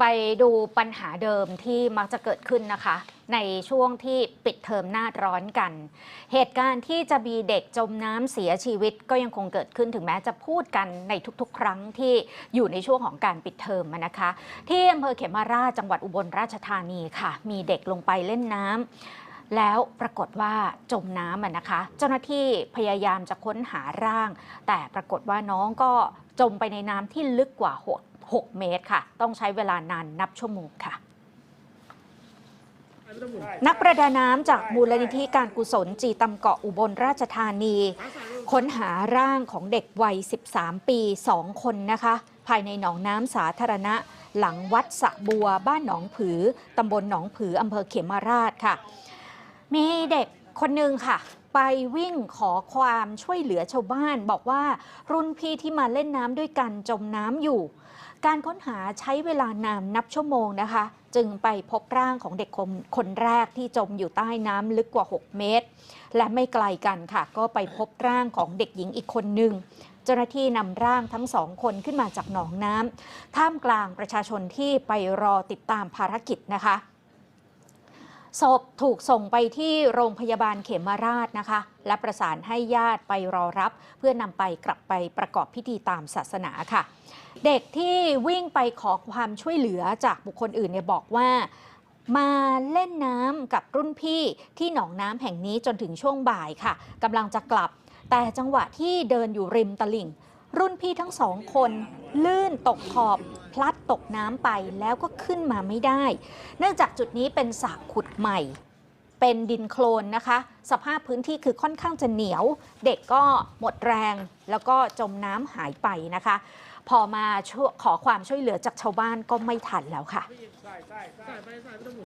ไปดูปัญหาเดิมที่มักจะเกิดขึ้นนะคะ ในช่วงที่ปิดเทอมหน้าร้อนกัน เหตุการณ์ที่จะมีเด็กจมน้ำเสียชีวิตก็ยังคงเกิดขึ้นถึงแม้จะพูดกันในทุกๆ ครั้งที่อยู่ในช่วงของการปิดเทอมนะคะ ที่อำเภอเขมราชจังหวัดอุบลราชธานีค่ะ มีเด็กลงไปเล่นน้ำแล้วปรากฏว่าจมน้ำนะคะ เจ้าหน้าที่พยายามจะค้นหาร่าง แต่ปรากฏว่าน้องก็จมไปในน้ำที่ลึกกว่า 6 เมตรค่ะ ต้องใช้เวลานานนับชั่วโมงค่ะนักประดาน้ำจากมูลนิธิการกุศลจีตำเกาะอุบลราชธานี ค้นหาร่างของเด็กวัย 13 ปี 2 คนนะคะ ภายในหนองน้ำสาธารณะ หลังวัดสะบัวบ้านหนองผือ ตำบลหนองผืออำเภอเขมราชค่ะ มีเด็ก คนหนึ่งค่ะ ไปวิ่งขอความช่วยเหลือชาวบ้าน บอกว่ารุ่นพี่ที่มาเล่นน้ำด้วยกันจมน้ำอยู่ การค้นหาใช้เวลานานนับชั่วโมงนะคะ จึงไปพบร่างของเด็กคนคนแรกที่จมอยู่ใต้น้ำลึกกว่า 6 เมตร และไม่ไกลกันค่ะ ก็ไปพบร่างของเด็กหญิงอีกคนหนึ่งเจ้าหน้าที่นำร่างทั้งสองคนขึ้นมาจากหนองน้ำท่ามกลางประชาชนที่ไปรอติดตามภารกิจนะคะ ศพถูกส่งไปที่โรงพยาบาลเขมราชนะคะ และประสานให้ญาติไปรอรับ เพื่อนำไปกลับไปประกอบพิธีตามศาสนาค่ะ เด็กที่วิ่งไปขอความช่วยเหลือจากบุคคลอื่นเนี่ยบอกว่ามาเล่นน้ำกับรุ่นพี่ที่หนองน้ำแห่งนี้จนถึงช่วงบ่ายค่ะกำลังจะกลับ แต่จังหวะที่เดินอยู่ริมตลิ่ง รุ่นพี่ทั้งสองคน ลื่นตกขอบ พลัดตกน้ำไปแล้วก็ขึ้นมาไม่ได้ เนื่องจากจุดนี้เป็นสระขุดใหม่ เป็นดินโคลนนะคะ สภาพพื้นที่คือค่อนข้างจะเหนียว เด็กก็หมดแรง แล้วก็จมน้ำหายไปนะคะ พอมาขอความช่วยเหลือจากชาวบ้านก็ไม่ทันแล้วค่ะ